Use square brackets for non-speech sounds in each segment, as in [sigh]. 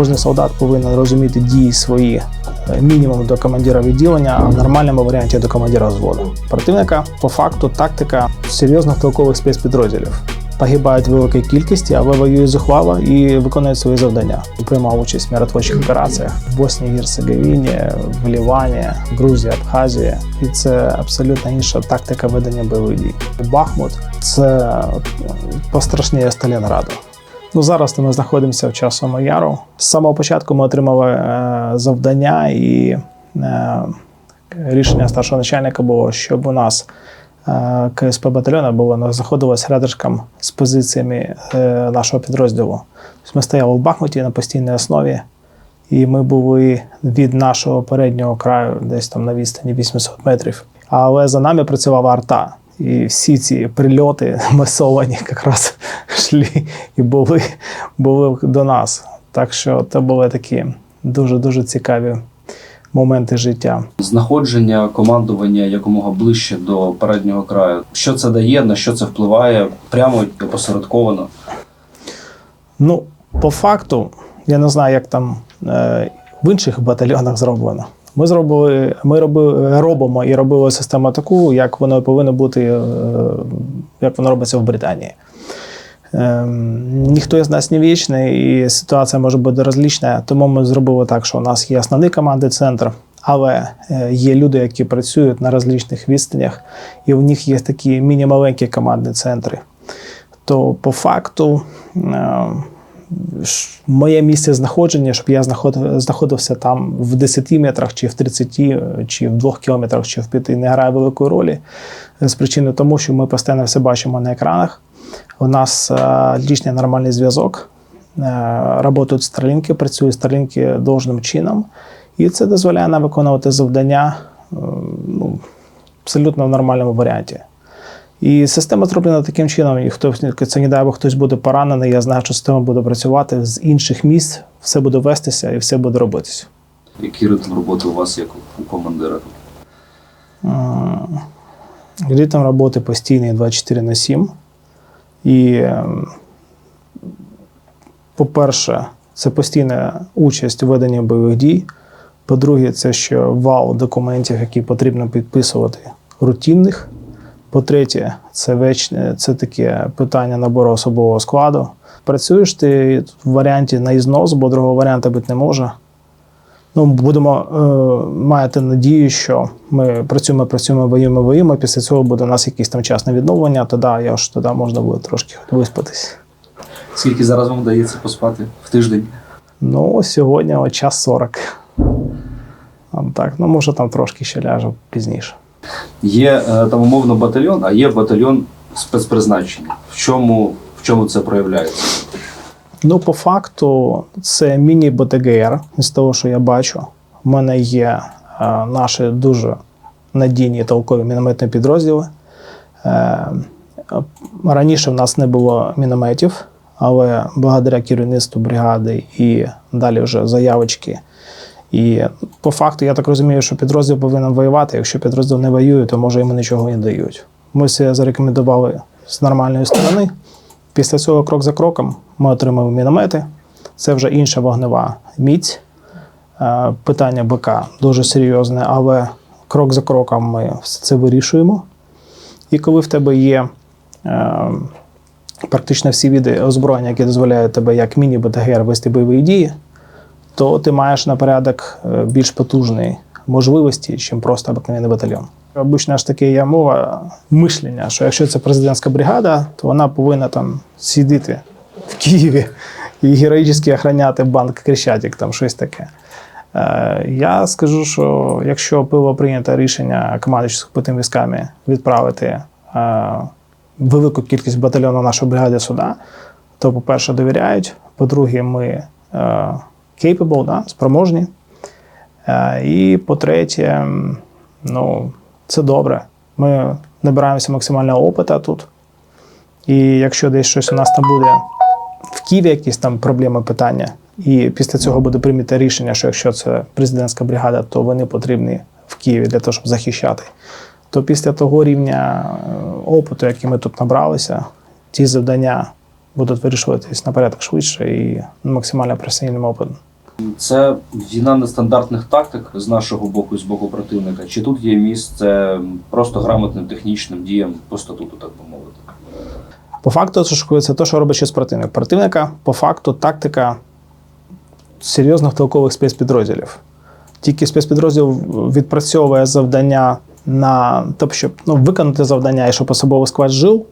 Кожен солдат повинен розуміти дії свої е, мінімум до командира відділення, а в нормальному варіанті до командира взводу. Противника по факту тактика серйозних толкових спецпідрозділів. Погибають в великій кількості, але воюють зухвало і виконують свої завдання. Приймав участь в миротворчих операціях в Боснії, Герцеговіні, в Лівані, Грузії, Абхазії. І це абсолютно інша тактика ведення бойових дій. Бахмут це пострашніше Сталінграду. Ну, зараз ми знаходимося в часовому яру. З самого початку ми отримали е, завдання і е, рішення старшого начальника було, щоб у нас е, КСП батальйону було знаходилось рядишком з позиціями е, нашого підрозділу. Тобто ми стояли в Бахмуті на постійній основі, і ми були від нашого переднього краю десь там на відстані 800 метрів. Але за нами працювала арта. І всі ці прильоти [laughs] масовані якраз йшли і були, були до нас. Так що це були такі дуже-дуже цікаві моменти життя. Знаходження командування якомога ближче до переднього краю. Що це дає, на що це впливає прямо і опосередковано? Ну, по факту, я не знаю, як там е, в інших батальйонах зроблено. Ми зробили, ми робили, робимо і робили систему таку, як воно повинно бути, е, як воно робиться в Британії. Ем, ніхто з нас не вічний, і ситуація може бути розлічна. Тому ми зробили так, що у нас є основний командний центр, але е, є люди, які працюють на розлічних відстанях, і у них є такі міні-маленькі командні центри. То по факту. е, ш- моє місце знаходження, щоб я знаходився там в 10 метрах, чи в 30, чи в 2 кілометрах, чи в 5, не грає великої ролі. З причини тому, що ми постійно все бачимо на екранах. У нас е, лічний нормальний зв'язок. Е, Працюють старлінки, працюють старлінки должним чином. І це дозволяє нам виконувати завдання е, ну, абсолютно в нормальному варіанті. І система зроблена таким чином, і хто це не дай Бог, хтось буде поранений. Я знаю, що система буде працювати з інших місць, все буде вестися і все буде робитися. Який ритм роботи у вас як у командира? Ритм роботи постійний 24 на 7. І, ем, по-перше, це постійна участь у веденні бойових дій. По-друге, це ще вал документів, які потрібно підписувати рутинних. По-третє, це вечне, це таке питання набору особового складу. Працюєш ти в варіанті на ізнос, бо другого варіанту бути не може. Ну, будемо е, маєте надію, що ми працюємо, працюємо, воюємо, воюємо. Після цього буде у нас якийсь там час на відновлення, тоді я ж тоді можна буде трошки виспатись. Скільки зараз вам вдається поспати в тиждень? Ну, сьогодні от час 40. Там так, ну може там трошки ще ляжу пізніше. Є е, там умовно батальйон, а є батальйон спецпризначення. В чому, в чому це проявляється? Ну, по факту, це міні-БТГР, з того, що я бачу. У мене є е, наші дуже надійні толкові мінометні підрозділи. Е, раніше в нас не було мінометів, але благодаря керівництву бригади і далі вже заявочки. І по факту, я так розумію, що підрозділ повинен воювати. Якщо підрозділ не воює, то може йому нічого не дають. Ми все зарекомендували з нормальної сторони. Після цього крок за кроком ми отримали міномети. Це вже інша вогнева міць. Е, Питання БК дуже серйозне, але крок за кроком ми все це вирішуємо. І коли в тебе є е, практично всі види озброєння, які дозволяють тебе як міні-БТГР вести бойові дії, то ти маєш на порядок е, більш потужні можливості, ніж просто обикновений батальйон. Обично ж таке є мова мишлення, що якщо це президентська бригада, то вона повинна там сидіти в Києві і героїчно охороняти банк Крещатик, там щось таке. Е, Я скажу, що якщо було прийнято рішення командуючим сухопутними військами відправити е, велику кількість батальйону нашої бригади сюди, то, по-перше, довіряють. По-друге, ми capable, да, спроможні. Е, І по-третє, ну, це добре. Ми набираємося максимального опиту тут. І якщо десь щось у нас там буде в Києві, якісь там проблеми, питання, і після цього буде прийнято рішення, що якщо це президентська бригада, то вони потрібні в Києві для того, щоб захищати. То після того рівня е, опиту, який ми тут набралися, ті завдання будуть вирішуватись на порядок швидше і максимально професійним опитом. Це війна нестандартних тактик з нашого боку і з боку противника. Чи тут є місце просто грамотним технічним діям по статуту, так би мовити? По факту, це те, що робить щось противник. Противника, по факту, тактика серйозних толкових спецпідрозділів. Тільки спецпідрозділ відпрацьовує завдання на те, щоб ну, виконати завдання і щоб особовий склад жив,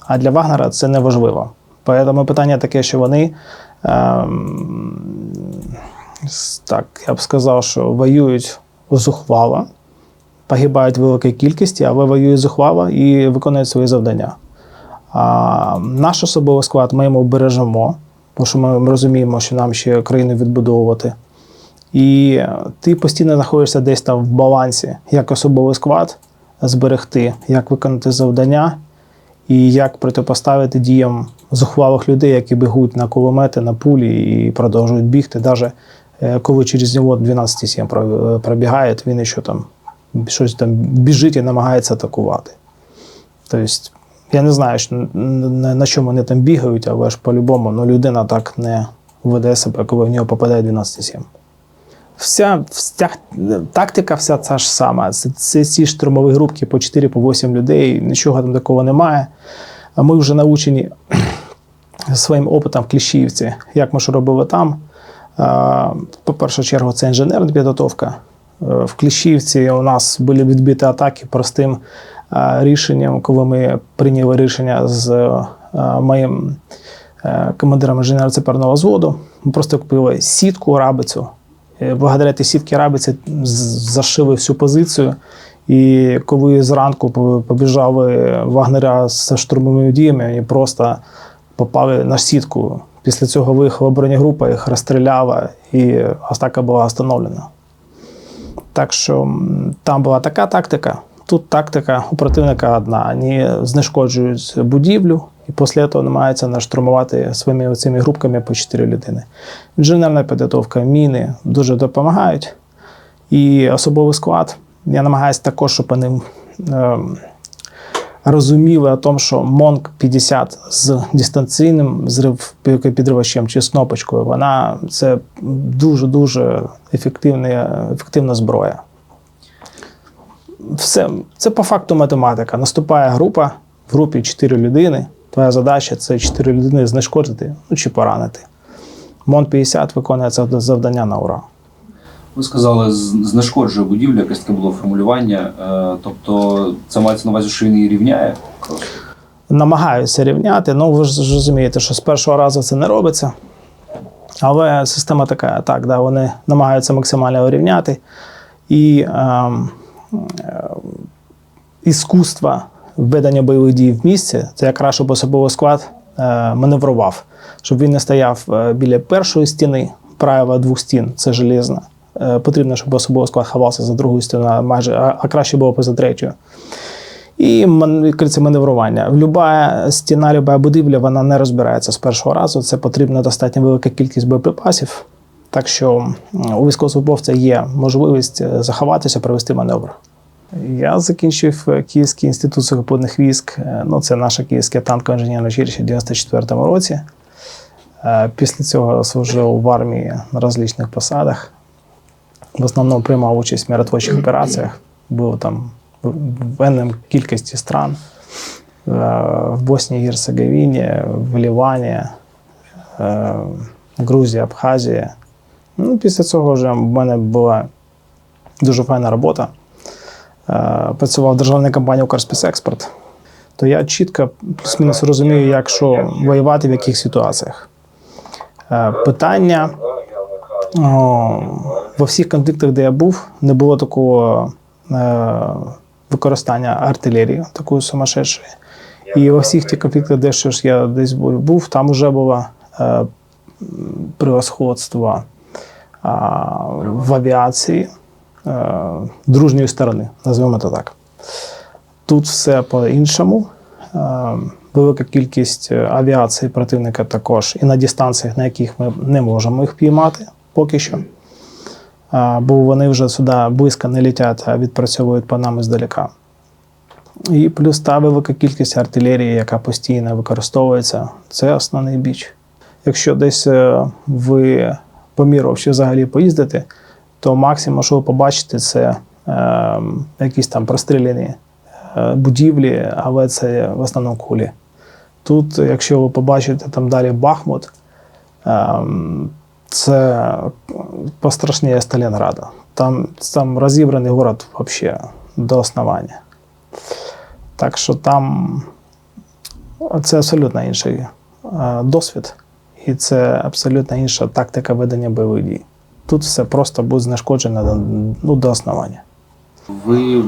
а для Вагнера це не важливо. Тому питання таке, що вони. Ем, так, я б сказав, що воюють зухвало, погибають в великій кількості, але воюють зухвало і виконують свої завдання. А наш особовий склад ми йому бережемо, тому що ми розуміємо, що нам ще країну відбудовувати. І ти постійно знаходишся десь там в балансі, як особовий склад зберегти, як виконати завдання і як протипоставити діям зухвалих людей, які бігуть на кулемети, на пулі і продовжують бігти. Навіть коли через нього 12-7 про- пробігає, він ще там щось там біжить і намагається атакувати. Тобто, я не знаю, на чому вони там бігають, але ж по-любому ну, людина так не веде себе, коли в нього попадає 12-7. Вся, вся тактика вся ця ж сама. Це, це ці штурмові групки по 4 по 8 людей, нічого там такого немає. Ми вже научені [clears throat] своїм опитом в Кліщівці, як ми ж робили там. По першу чергу, це інженерна підготовка. Е, В Кліщівці у нас були відбиті атаки простим е, рішенням, коли ми прийняли рішення з е, моїм командиром інженерно-цеперного взводу. Ми просто купили сітку рабицю. Е, Благодаря тій сітки рабиці зашили всю позицію. І коли зранку побіжали вагнеря з штурмовими діями, вони просто попали на сітку. Після цього виїхала бронегрупа, їх розстріляла, і атака була встановлена. Так що там була така тактика. Тут тактика у противника одна. Вони знешкоджують будівлю і після того намагаються наштурмувати своїми цими групками по 4 людини. Інженерна підготовка, міни дуже допомагають. І особовий склад. Я намагаюся також, щоб вони ем, розуміли о тому, що Монк 50 з дистанційним зрив підривачем чи з кнопочкою, вона це дуже-дуже ефективна зброя. Все, це по факту математика. Наступає група, в групі 4 людини. Твоя задача це 4 людини знешкодити ну, чи поранити. Мон 50 виконує це завдання на ура. Ви сказали, знешкоджує будівлю, якесь таке було формулювання. Е, Тобто це мається на увазі, що він її рівняє? Просто. намагаються рівняти. Ну, ви ж розумієте, що з першого разу це не робиться. Але система така, так, да, вони намагаються максимально рівняти. І ем, е, іскусство ведення бойових дій в місці це якраз щоб особовий склад е, маневрував, щоб він не стояв е, біля першої стіни, правила двох стін це железна. Е, потрібно, щоб особовий склад ховався за другою стіною, майже, а, краще було поза третьою. І кажеться, маневрування. Люба стіна, люба будівля, вона не розбирається з першого разу. Це потрібна достатньо велика кількість боєприпасів. Так що у військовослужбовця є можливість заховатися, провести маневр. Я закінчив е, Київський інститут сухопутних військ. Е, Ну, це наше київське танкове інженерне училище в 94-му році. Е, Після цього служив в армії на розличних посадах. В основному приймав участь в миротворчих операціях. Був там в енним кількості стран. В Боснії Герцеговіні, в Лівані, Грузії, Абхазії. Ну, після цього вже в мене була дуже файна робота. Е, Працював в державній компанії «Укрспецекспорт». То я чітко плюс-мінус розумію, як що воювати в яких ситуаціях. Е, Питання о, во всіх конфліктах, де я був, не було такого е, використання артилерії, такої сумасшедшої. І во всіх тих конфліктах, де що ж я десь був, там вже було превосходство в авіації дружньої сторони, назвемо це так. Тут все по-іншому. Е, Велика кількість е, авіації противника також і на дистанціях, на яких ми не можемо їх піймати поки що. Е, Бо вони вже сюди близько не літять, а відпрацьовують по нам здалека. І плюс та велика кількість артилерії, яка постійно використовується, це основний біч. Якщо десь е, ви помірував чи взагалі поїздити, то максимум, що ви побачите, це е, якісь там простріляні е, будівлі, але це в основному кулі. Тут, якщо ви побачите там далі Бахмут, ем, це пострашніше Сталінграда. Там, там розібраний город взагалі до основання. Так що там це абсолютно інший е, досвід, і це абсолютно інша тактика ведення бойових дій. Тут все просто буде знешкоджено до, ну, до основання. Ви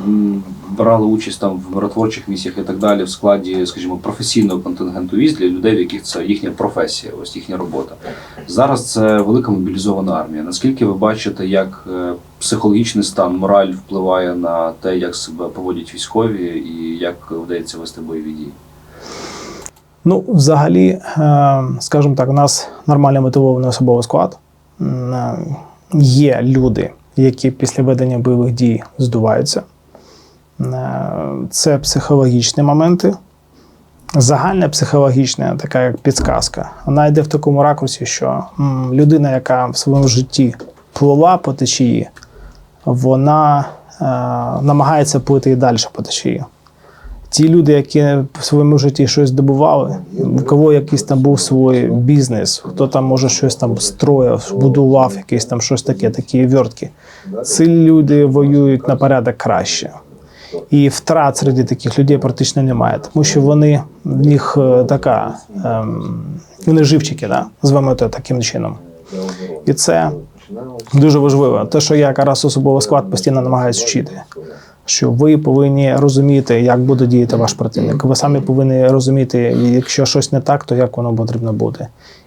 брали участь там в миротворчих місіях і так далі в складі, скажімо, професійного контингенту військ для людей, в яких це їхня професія, ось їхня робота. Зараз це велика мобілізована армія. Наскільки ви бачите, як е, психологічний стан, мораль впливає на те, як себе поводять військові і як вдається вести бойові дії? Ну, взагалі, е, скажімо так, у нас нормально мотивований особовий склад. Є люди, які після ведення бойових дій здуваються. Е, Це психологічні моменти. Загальне психологічне, така як підсказка, вона йде в такому ракурсі, що людина, яка в своєму житті плила по течії, вона е, намагається плити і далі по течії. Ті люди, які в своєму житті щось здобували, у кого якийсь там був свій бізнес, хто там може щось там строїв, будував якесь там щось таке, такі вертки. Ці люди воюють на порядок краще. І втрат серед таких людей практично немає, тому що вони в них е, така, ем, вони живчики, да? звемо таким чином. І це дуже важливо. Те, що я якраз особовий склад постійно намагаюся вчити. Що ви повинні розуміти, як буде діяти ваш противник. Ви самі повинні розуміти, якщо щось не так, то як воно потрібно бути.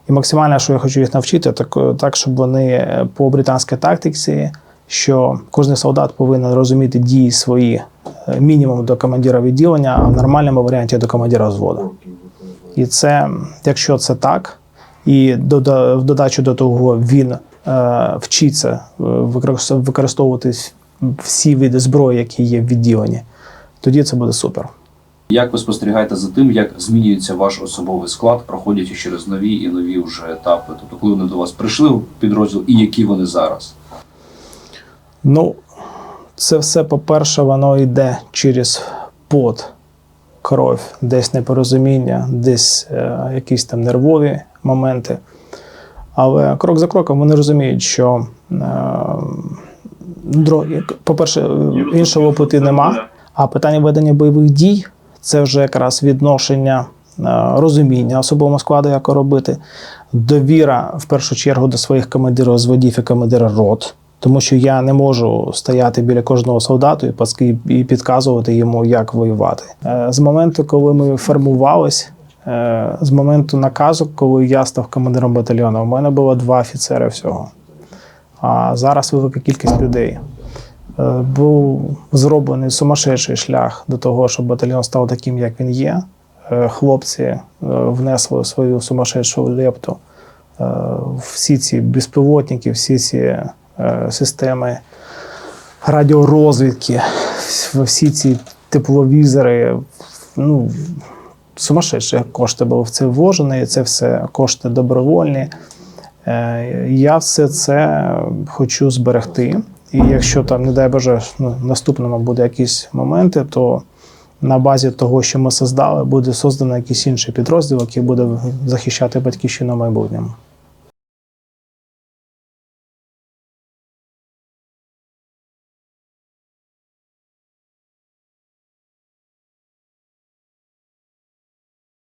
І максимально, що я хочу їх навчити, так, так щоб вони е, по британській тактиці, що кожен солдат повинен розуміти дії свої е, мінімум до командира відділення, а в нормальному варіанті до командира взводу. І це, якщо це так, і в додачу до того він е, вчиться е, використ- використовувати всі види зброї, які є в відділенні, тоді це буде супер. Як ви спостерігаєте за тим, як змінюється ваш особовий склад, проходячи через нові і нові вже етапи? Тобто, коли вони до вас прийшли в підрозділ, і які вони зараз? Ну, це все, по-перше, воно йде через пот, кров, десь непорозуміння, десь е, якісь там нервові моменти. Але крок за кроком вони розуміють, що, е, дро- по-перше, е, іншого пути нема. А питання ведення бойових дій це вже якраз відношення, е, розуміння особового складу, як робити, довіра в першу чергу до своїх командирів зводів і командира рот. Тому що я не можу стояти біля кожного солдату і паски- і підказувати йому, як воювати. Е, З моменту, коли ми формувались, з моменту наказу, коли я став командиром батальйону, у мене було два офіцери всього. А зараз велика кількість людей. Е, Був зроблений сумасшедший шлях до того, щоб батальйон став таким, як він є. Е, Хлопці е, внесли свою сумасшедшу лепту. Всі ці безпілотники, всі ці системи радіорозвідки, всі ці тепловізори, ну, сумасшедші кошти були в це вложені, це все кошти добровольні. Е, Я все це хочу зберегти. І якщо там, не дай Боже, ну, наступному буде якісь моменти, то на базі того, що ми создали, буде создано якийсь інший підрозділ, який буде захищати батьківщину в майбутньому.